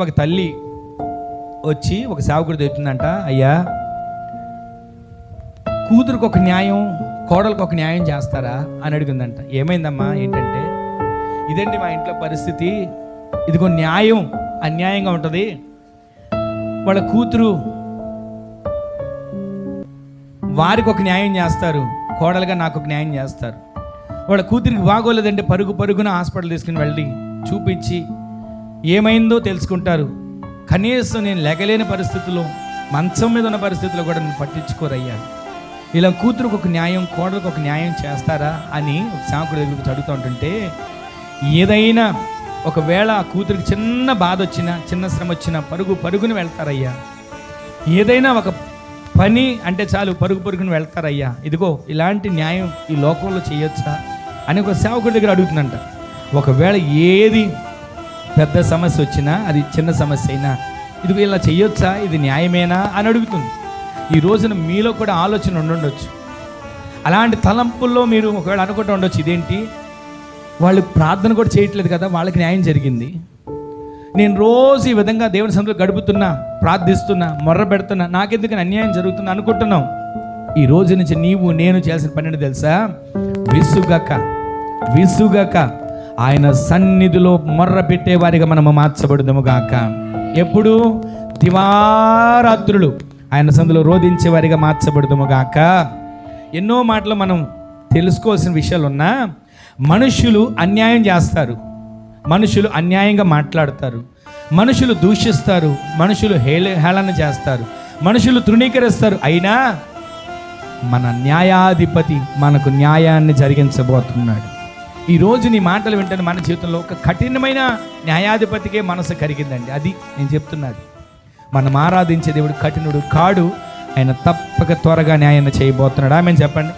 ఒక తల్లి వచ్చి ఒక సేవకుడు చెప్తుందంట అయ్యా కూతురుకు ఒక న్యాయం కోడలకు ఒక న్యాయం చేస్తారా? అని అడిగిందంట. ఏమైందమ్మా? ఏంటంటే ఇదండి మా ఇంట్లో పరిస్థితి. ఇదిగో న్యాయం అన్యాయంగా ఉంటుంది. వాళ్ళ కూతురు వారికి ఒక న్యాయం చేస్తారు కోడలుగా నాకు ఒక న్యాయం చేస్తారు. వాళ్ళ కూతురికి బాగోలేదంటే పరుగు పరుగున హాస్పిటల్ తీసుకుని వెళ్ళి చూపించి ఏమైందో తెలుసుకుంటారు. కనీసం నేను లెగలేని పరిస్థితుల్లో మంచం మీద ఉన్న పరిస్థితుల్లో కూడా నేను పట్టించుకోరయ్యా. ఇలా కూతురుకు ఒక న్యాయం కోడలకు ఒక న్యాయం చేస్తారా అని ఒక సాకుడు దగ్గరికి చదువుతూ ఉంటుంటే ఏదైనా ఒకవేళ ఆ కూతురికి చిన్న బాధ వచ్చినా చిన్న శ్రమ వచ్చినా పరుగు పరుగుని వెళ్తారయ్యా. ఏదైనా ఒక పని అంటే చాలు పరుగు పరుగుని వెళ్తారయ్యా. ఇదిగో ఇలాంటి న్యాయం ఈ లోకంలో చేయొచ్చా అని ఒక సేవకుడి దగ్గర అడుగుతుందంట. ఒకవేళ ఏది పెద్ద సమస్య వచ్చినా అది చిన్న సమస్య అయినా ఇదిగో ఇలా చేయొచ్చా ఇది న్యాయమేనా? అని అడుగుతుంది. ఈ రోజున మీలో కూడా ఆలోచన ఉండుండొచ్చు. అలాంటి తలంపుల్లో మీరు ఒకవేళ అనుకుంటూ ఉండొచ్చు ఇదేంటి? వాళ్ళు ప్రార్థన కూడా చేయట్లేదు కదా వాళ్ళకి న్యాయం జరిగింది. నేను రోజు ఈ విధంగా దేవుని సందులో గడుపుతున్నా ప్రార్థిస్తున్నా మొర్ర పెడుతున్నా నాకెందుకు అన్యాయం జరుగుతుంది అనుకుంటున్నాం ఈ రోజు నుంచి నీవు నేను చేయాల్సిన పని తెలుసా? విసుగక విసుగక. ఆయన సన్నిధిలో మొర్ర పెట్టేవారిగా మనము మార్చబడదుము గాక. ఎప్పుడు? దివారాత్రులు ఆయన సందులో రోధించే వారిగా మార్చబడదుము గాక. ఎన్నో మాటలు మనం తెలుసుకోవాల్సిన విషయాలు ఉన్నా మనుషులు అన్యాయం చేస్తారు. మనుషులు అన్యాయంగా మాట్లాడతారు. మనుషులు దూషిస్తారు. మనుషులు హేళ హేళన చేస్తారు. మనుషులు తృణీకరిస్తారు. అయినా మన న్యాయాధిపతి మనకు న్యాయాన్ని జరిగించబోతున్నాడు. ఈ రోజు నీ మాటలు వింటే మన జీవితంలో ఒక కఠినమైన న్యాయాధిపతికే మనసు కరిగిందండి. అది నేను చెప్తున్నది మనం ఆరాధించే దేవుడు కఠినుడు కాడు. ఆయన తప్పక త్వరగా న్యాయాన్ని చేయబోతున్నాడు. ఆమె చెప్పండి.